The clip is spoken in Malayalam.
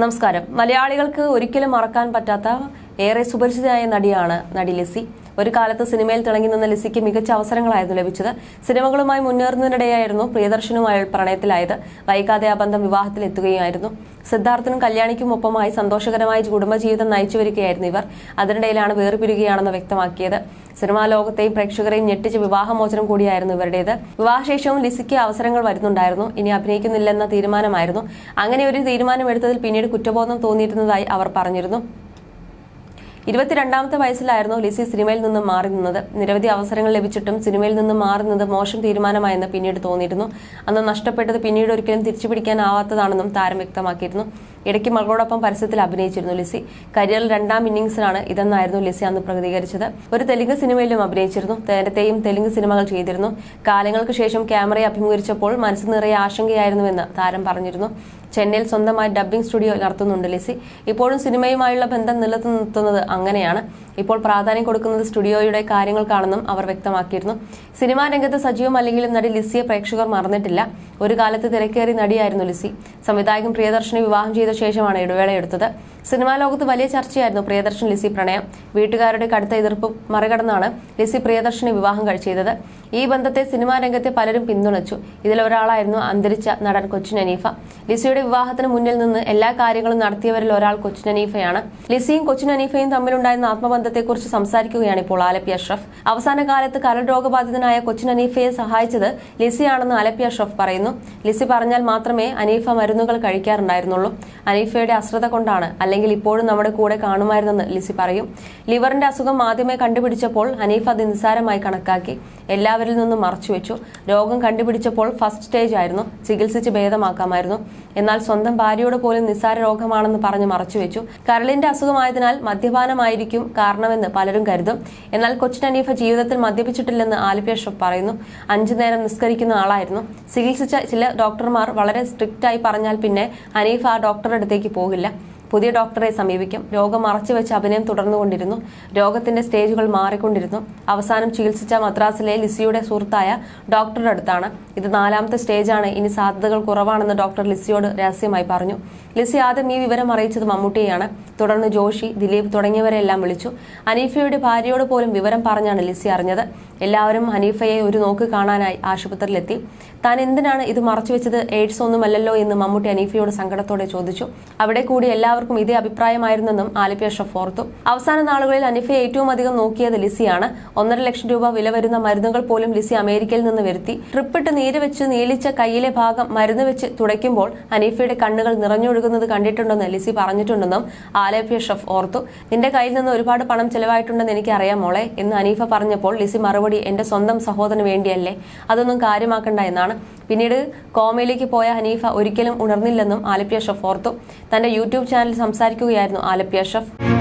നമസ്കാരം. മലയാളികൾക്ക് ഒരിക്കലും മറക്കാൻ പറ്റാത്ത ഏറെ സുപരിചിതയായ നടിയാണ് നടി ലിസി. ഒരു കാലത്ത് സിനിമയിൽ തിളങ്ങി നിന്ന ലിസിക്ക് മികച്ച അവസരങ്ങളായിരുന്നു ലഭിച്ചത്. സിനിമകളുമായി മുന്നേറുന്നതിനിടെയായിരുന്നു പ്രിയദർശനുമായി പ്രണയത്തിലായത്. വൈകാതെ ആ ബന്ധം വിവാഹത്തിലെത്തുകയായിരുന്നു സിദ്ധാർത്ഥനും കല്യാണിക്കും ഒപ്പമായി സന്തോഷകരമായ കുടുംബജീവിതം നയിച്ചു വരികയായിരുന്നു ഇവർ. അതിനിടയിലാണ് വേർപിരിയുകയാണെന്ന് വ്യക്തമാക്കിയത്. സിനിമാ ലോകത്തെയും പ്രേക്ഷകരെയും ഞെട്ടിച്ച വിവാഹമോചനം കൂടിയായിരുന്നു ഇവരുടേത്. വിവാഹശേഷവും ലിസിക്ക് അവസരങ്ങൾ വരുന്നുണ്ടായിരുന്നു. ഇനി അഭിനയിക്കുന്നില്ലെന്ന തീരുമാനമായിരുന്നു. അങ്ങനെ ഒരു തീരുമാനമെടുത്തതിൽ പിന്നീട് കുറ്റബോധം തോന്നിയിരുന്നതായി അവർ പറഞ്ഞിരുന്നു. ഇരുപത്തിരണ്ടാമത്തെ വയസ്സിലായിരുന്നു ലിസി സിനിമയിൽ നിന്നും മാറി നിന്നത്. നിരവധി അവസരങ്ങൾ ലഭിച്ചിട്ടും സിനിമയിൽ നിന്നും മാറുന്നത് മോശം തീരുമാനമായെന്ന് പിന്നീട് തോന്നിയിരുന്നു. അന്ന് നഷ്ടപ്പെട്ടത് പിന്നീട് ഒരിക്കലും തിരിച്ചുപിടിക്കാനാവാത്തതാണെന്നും താരം വ്യക്തമാക്കിയിരുന്നു. ഇടയ്ക്ക് മകളോടൊപ്പം പരസ്യത്തിൽ അഭിനയിച്ചിരുന്നു ലിസി. കരിയറിൽ രണ്ടാം ഇന്നിംഗ്സിലാണ് ഇതെന്നായിരുന്നു ലിസി അന്ന് പ്രതികരിച്ചത്. ഒരു തെലുങ്ക് സിനിമയിലും അഭിനയിച്ചിരുന്നു. നേരത്തെയും തെലുങ്ക് സിനിമകൾ ചെയ്തിരുന്നു. കാലങ്ങൾക്ക് ശേഷം ക്യാമറയെ അഭിമുഖീകരിച്ചപ്പോൾ മനസ്സ് നിറയെ ആശങ്കയായിരുന്നുവെന്ന് താരം പറഞ്ഞിരുന്നു. ചെന്നൈയിൽ സ്വന്തമായി ഡബ്ബിംഗ് സ്റ്റുഡിയോ നടത്തുന്നുണ്ട് ലിസി. ഇപ്പോഴും സിനിമയുമായുള്ള ബന്ധം നിലനിർത്തുന്നത് അങ്ങനെയാണ്. ഇപ്പോൾ പ്രാധാന്യം കൊടുക്കുന്നത് സ്റ്റുഡിയോയുടെ കാര്യങ്ങൾക്കാണെന്നും അവർ വ്യക്തമാക്കിയിരുന്നു. സിനിമാ രംഗത്ത് സജീവമല്ലെങ്കിലും നടി ലിസിയെ പ്രേക്ഷകർ മറന്നിട്ടില്ല. ഒരു കാലത്ത് തിരക്കേറി നടിയായിരുന്നു ലിസി. സംവിധായകൻ പ്രിയദർശനെ വിവാഹം ചെയ്ത ശേഷമാണ് ഇടവേളയെടുത്തത്. സിനിമാ ലോകത്ത് വലിയ ചർച്ചയായിരുന്നു പ്രിയദർശൻ ലിസി പ്രണയം. വീട്ടുകാരുടെ കടുത്ത എതിർപ്പ് മറികടന്നാണ് ലിസി പ്രിയദർശനെ വിവാഹം കഴിച്ചത്. ഈ ബന്ധത്തെ സിനിമാ രംഗത്തെ പലരും പിന്തുണച്ചു. ഇതിലൊരാളായിരുന്നു അന്തരിച്ച നടൻ കൊച്ചിൻ അനീഫ. ലിസിയുടെ വിവാഹത്തിന് മുന്നിൽ നിന്ന് എല്ലാ കാര്യങ്ങളും നടത്തിയവരിൽ ഒരാൾ കൊച്ചിൻ അനീഫയാണ്. ലിസിയും കൊച്ചിൻ അനീഫയും തമ്മിലുണ്ടായിരുന്ന ആത്മബന്ധത്തെക്കുറിച്ച് സംസാരിക്കുകയാണ് ഇപ്പോൾ ആലപ്പി അഷ്റഫ്. അവസാന കാലത്ത് കരൾ രോഗബാധിതനായ കൊച്ചിൻ അനീഫയെ സഹായിച്ചത് ലിസിയാണെന്ന് ആലപ്പി അഷ്റഫ് പറയുന്നു. ലിസി പറഞ്ഞാൽ മാത്രമേ അനീഫ മരുന്നുകൾ കഴിക്കാറുണ്ടായിരുന്നുള്ളൂ. അനീഫയുടെ അശ്രദ്ധ കൊണ്ടാണ് അല്ലെങ്കിൽ ഇപ്പോഴും നമ്മുടെ കൂടെ കാണുമായിരുന്നെന്ന് ലിസി പറയും. ലിവറിന്റെ അസുഖം ആദ്യമേ കണ്ടുപിടിച്ചപ്പോൾ ഹനീഫ് അത് നിസ്സാരമായി കണക്കാക്കി. എല്ലാവരിൽ നിന്നും മറച്ചുവെച്ചു രോഗം കണ്ടുപിടിച്ചപ്പോൾ ഫസ്റ്റ് സ്റ്റേജ് ആയിരുന്നു. ചികിത്സിച്ച് ഭേദമാക്കാമായിരുന്നു. എന്നാൽ സ്വന്തം ഭാര്യയോട് പോലും നിസ്സാര രോഗമാണെന്ന് പറഞ്ഞ് മറച്ചുവെച്ചു കരളിന്റെ അസുഖമായതിനാൽ മദ്യപാനമായിരിക്കും കാരണമെന്ന് പലരും കരുതും. എന്നാൽ കൊച്ചിൻ ഹനീഫ ജീവിതത്തിൽ മദ്യപിച്ചിട്ടില്ലെന്ന് ആലിപ്പി അഷ്റഫ് പറയുന്നു. അഞ്ചു നേരം നിസ്കരിക്കുന്ന ആളായിരുന്നു. ചികിത്സിച്ച ചില ഡോക്ടർമാർ വളരെ സ്ട്രിക്റ്റ് ആയി പറഞ്ഞാൽ പിന്നെ ഹനീഫ് ആ ഡോക്ടറുടെ അടുത്തേക്ക് പോകില്ല. പുതിയ ഡോക്ടറെ സമീപിക്കും. രോഗം മറച്ചുവെച്ച് അഭിനയം തുടർന്നുകൊണ്ടിരുന്നു രോഗത്തിന്റെ സ്റ്റേജുകൾ മാറിക്കൊണ്ടിരുന്നു. അവസാനം ചികിത്സിച്ച മദ്രാസിലെ ലിസിയുടെ സുഹൃത്തായ ഡോക്ടറുടെ അടുത്താണ്. ഇത് നാലാമത്തെ സ്റ്റേജാണ്. ഇനി സാധ്യതകൾ കുറവാണെന്ന് ഡോക്ടർ ലിസിയോട് രഹസ്യമായി പറഞ്ഞു. ലിസി ആദ്യം ഈ വിവരം അറിയിച്ചത് മമ്മൂട്ടിയെയാണ്. തുടർന്ന് ജോഷി ദിലീപ് തുടങ്ങിയവരെല്ലാം വിളിച്ചു. അനീഫയുടെ ഭാര്യയോട് പോലും വിവരം പറഞ്ഞാണ് ലിസി അറിഞ്ഞത്. എല്ലാവരും ഹനീഫയെ ഒരു നോക്ക് കാണാനായി ആശുപത്രിയിലെത്തി. താൻ എന്തിനാണ് ഇത് മറച്ചുവെച്ചത് എയ്ഡ്സ് ഒന്നുമല്ലല്ലോ എന്ന് മമ്മൂട്ടി അനീഫയോട് സങ്കടത്തോടെ ചോദിച്ചു. അവിടെ കൂടി എല്ലാവർക്കും ഇതേ അഭിപ്രായമായിരുന്നെന്നും ആലിപ്പ അഷഫ് ഓർത്തു. അവസാന നാളുകളിൽ അനിഫയെ ഏറ്റവും അധികം നോക്കിയത് ലിസിയാണ്. ഒന്നര ലക്ഷം രൂപ വില വരുന്ന മരുന്നുകൾ പോലും ലിസി അമേരിക്കയിൽ നിന്ന് വരുത്തി. ട്രിപ്പിട്ട് നീര് വെച്ച് നീലിച്ച കയ്യിലെ ഭാഗം മരുന്ന് വെച്ച് തുടയ്ക്കുമ്പോൾ അനീഫയുടെ കണ്ണുകൾ നിറഞ്ഞൊഴുകുന്നത് കണ്ടിട്ടുണ്ടെന്ന് ലിസി പറഞ്ഞിട്ടുണ്ടെന്നും ആലിപ്പി അഷ്റഫ് ഓർത്തു. നിന്റെ കയ്യിൽ നിന്ന് ഒരുപാട് പണം ചെലവായിട്ടുണ്ടെന്ന് എനിക്കറിയാം മോളെ എന്ന് അനീഫ പറഞ്ഞപ്പോൾ ലിസി മറുപടി എന്റെ സ്വന്തം സഹോദരന് വേണ്ടിയല്ലേ? അതൊന്നും കാര്യമാക്കണ്ട എന്നാണ്. പിന്നീട് കോമയിലേക്ക് പോയ ഹനീഫ ഒരിക്കലും ഉണർന്നില്ലെന്നും ആലപ്പി ഷെഫ് ഓർത്തു. തന്റെ യൂട്യൂബ് ചാനൽ സംസാരിക്കുകയായിരുന്നു ആലപ്പി അഷഫ്